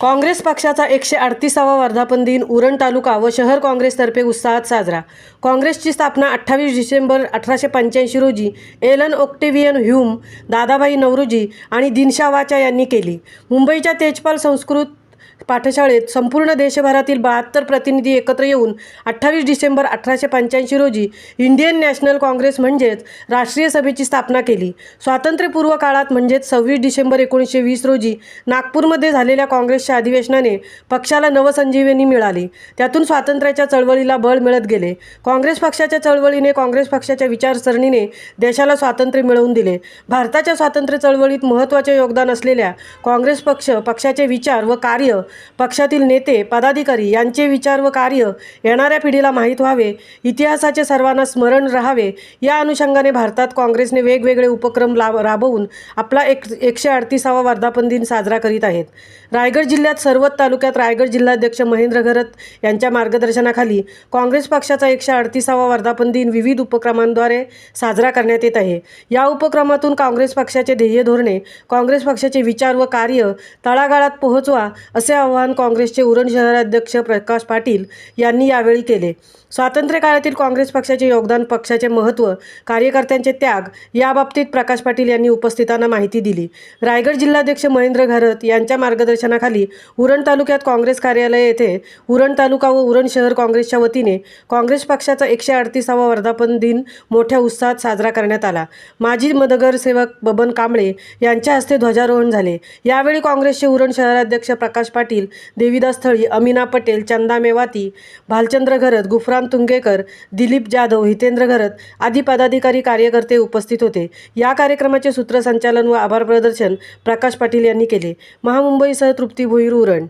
काँग्रेस पक्षाचा एकशे अडतीसावा वर्धापन दिन उरण तालुका व शहर काँग्रेसतर्फे उत्साहात साजरा. काँग्रेसची स्थापना अठ्ठावीस डिसेंबर अठराशे पंच्याऐंशी रोजी Allan Octavian Hume Dadabhai Naoroji आणि दिनशावाचा यांनी केली. मुंबईच्या तेजपाल संस्कृत पाठशाळेत संपूर्ण देशभरातील बहात्तर प्रतिनिधी एकत्र येऊन अठ्ठावीस डिसेंबर अठराशे पंच्याऐंशी रोजी इंडियन नॅशनल काँग्रेस म्हणजेच राष्ट्रीय सभेची स्थापना केली. स्वातंत्र्यपूर्व काळात म्हणजेच सव्वीस डिसेंबर एकोणीसशे वीस रोजी नागपूरमध्ये झालेल्या काँग्रेसच्या अधिवेशनाने पक्षाला नवसंजीवनी मिळाली. त्यातून स्वातंत्र्याच्या चळवळीला बळ मिळत गेले. काँग्रेस पक्षाच्या चळवळीने काँग्रेस पक्षाच्या विचारसरणीने देशाला स्वातंत्र्य मिळवून दिले. भारताच्या स्वातंत्र्य चळवळीत महत्त्वाचे योगदान असलेल्या काँग्रेस पक्ष पक्षाचे विचार व कार्य पक्षातील नेते पदाधिकारी यांचे विचार व कार्य येणाऱ्या पिढीला माहीत व्हावे. इतिहासाचे सर्वांना स्मरण राहावे. या अनुषंगाने भारतात काँग्रेसने वेगवेगळे उपक्रम लाभ राबवून आपला एक एकशे अडतीसावा वर्धापन दिन साजरा करीत आहेत. रायगड जिल्ह्यात सर्वच तालुक्यात रायगड जिल्हाध्यक्ष महेंद्र घरत यांच्या मार्गदर्शनाखाली काँग्रेस पक्षाचा एकशे अडतीसावा वर्धापन दिन विविध उपक्रमांद्वारे साजरा करण्यात येत आहे. या उपक्रमातून काँग्रेस पक्षाचे ध्येय धोरणे काँग्रेस पक्षाचे विचार व कार्य तळागाळात पोहोचवा असे आवाहन काँग्रेसचे उरण शहराध्यक्ष प्रकाश पाटील यांनी यावेळी केले. स्वातंत्र्य काळातील काँग्रेस पक्षाचे योगदान पक्षाचे महत्त्व कार्यकर्त्यांचे त्याग याबाबतीत प्रकाश पाटील यांनी उपस्थितांना माहिती दिली. रायगड जिल्हाध्यक्ष महेंद्र घरत यांच्या मार्गदर्शनाखाली उरण तालुक्यात काँग्रेस कार्यालय येथे उरण तालुका व उरण शहर काँग्रेसच्या वतीने काँग्रेस पक्षाचा एकशे अडतीसावा वर्धापन दिन मोठ्या उत्साहात साजरा करण्यात आला. माजी मदगरसेवक बबन कांबळे यांच्या हस्ते ध्वजारोहण झाले. यावेळी काँग्रेसचे उरण शहराध्यक्ष प्रकाश पाटील देविदास थळी अमिना पटेल चंदा मेवाती भालचंद्र घरत गुफरान तुंगेकर दिलीप जाधव हितेंद्र घरत आदी पदाधिकारी कार्यकर्ते उपस्थित होते. या कार्यक्रमाचे सूत्रसंचालन व आभार प्रदर्शन प्रकाश पाटील यांनी केले. महामुंबईसह तृप्ती भोईर उरण.